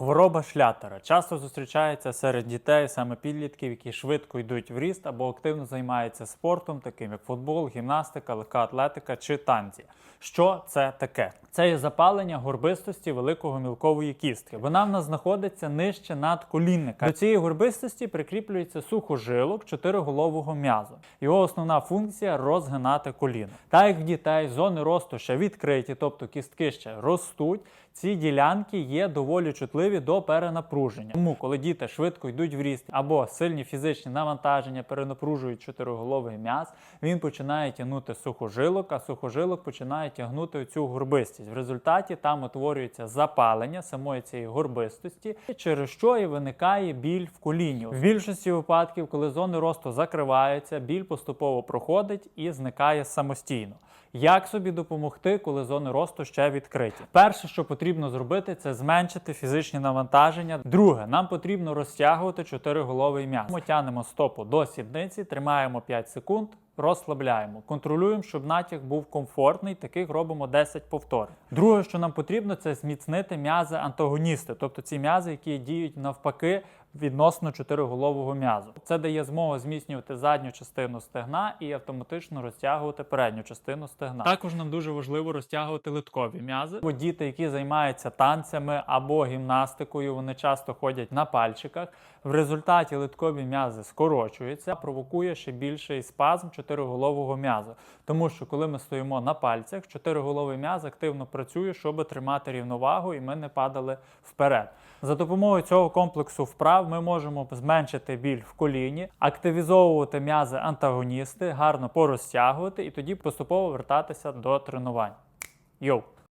Хвороба шлятера часто зустрічається серед дітей, саме підлітків, які швидко йдуть в ріст або активно займаються спортом, таким як футбол, гімнастика, легка атлетика чи танці. Що це таке? Це є запалення горбистості великого мілкової кістки. Вона в нас знаходиться нижче над колінника. До цієї горбистості прикріплюється сухожилок чотириголового м'язу. Його основна функція розгинати коліно. Так як в дітей зони росту ще відкриті, тобто кістки ще ростуть. Ці ділянки є доволі чутливі до перенапруження. Тому, коли діти швидко йдуть в ріст або сильні фізичні навантаження перенапружують чотириголовий м'яз, він починає тягнути сухожилок, а сухожилок починає тягнути цю горбистість. В результаті там утворюється запалення самої цієї горбистості, через що і виникає біль в коліні. В більшості випадків, коли зони росту закриваються, біль поступово проходить і зникає самостійно. Як собі допомогти, коли зони росту ще відкриті? Перше, що потрібно зробити, це зменшити фізичні навантаження. Друге, нам потрібно розтягувати чотириголовий м'яз. Ми тянемо стопу до сідниці, тримаємо 5 секунд. Розслабляємо, контролюємо, щоб натяг був комфортний. Таких робимо 10 повторень. Друге, що нам потрібно, це зміцнити м'язи антагоністи, тобто ці м'язи, які діють навпаки відносно чотириголового м'язу. Це дає змогу зміцнювати задню частину стегна і автоматично розтягувати передню частину стегна. Також нам дуже важливо розтягувати литкові м'язи. Бо діти, які займаються танцями або гімнастикою, вони часто ходять на пальчиках. В результаті литкові м'язи скорочуються, провокує ще більший спазм чотириголового м'язу. Тому що коли ми стоїмо на пальцях, чотириголовий м'яз активно працює, щоб тримати рівновагу, і ми не падали вперед. За допомогою цього комплексу вправ ми можемо зменшити біль в коліні, активізовувати м'язи антагоністи, гарно порозтягувати і тоді поступово вертатися до тренувань. Йоу!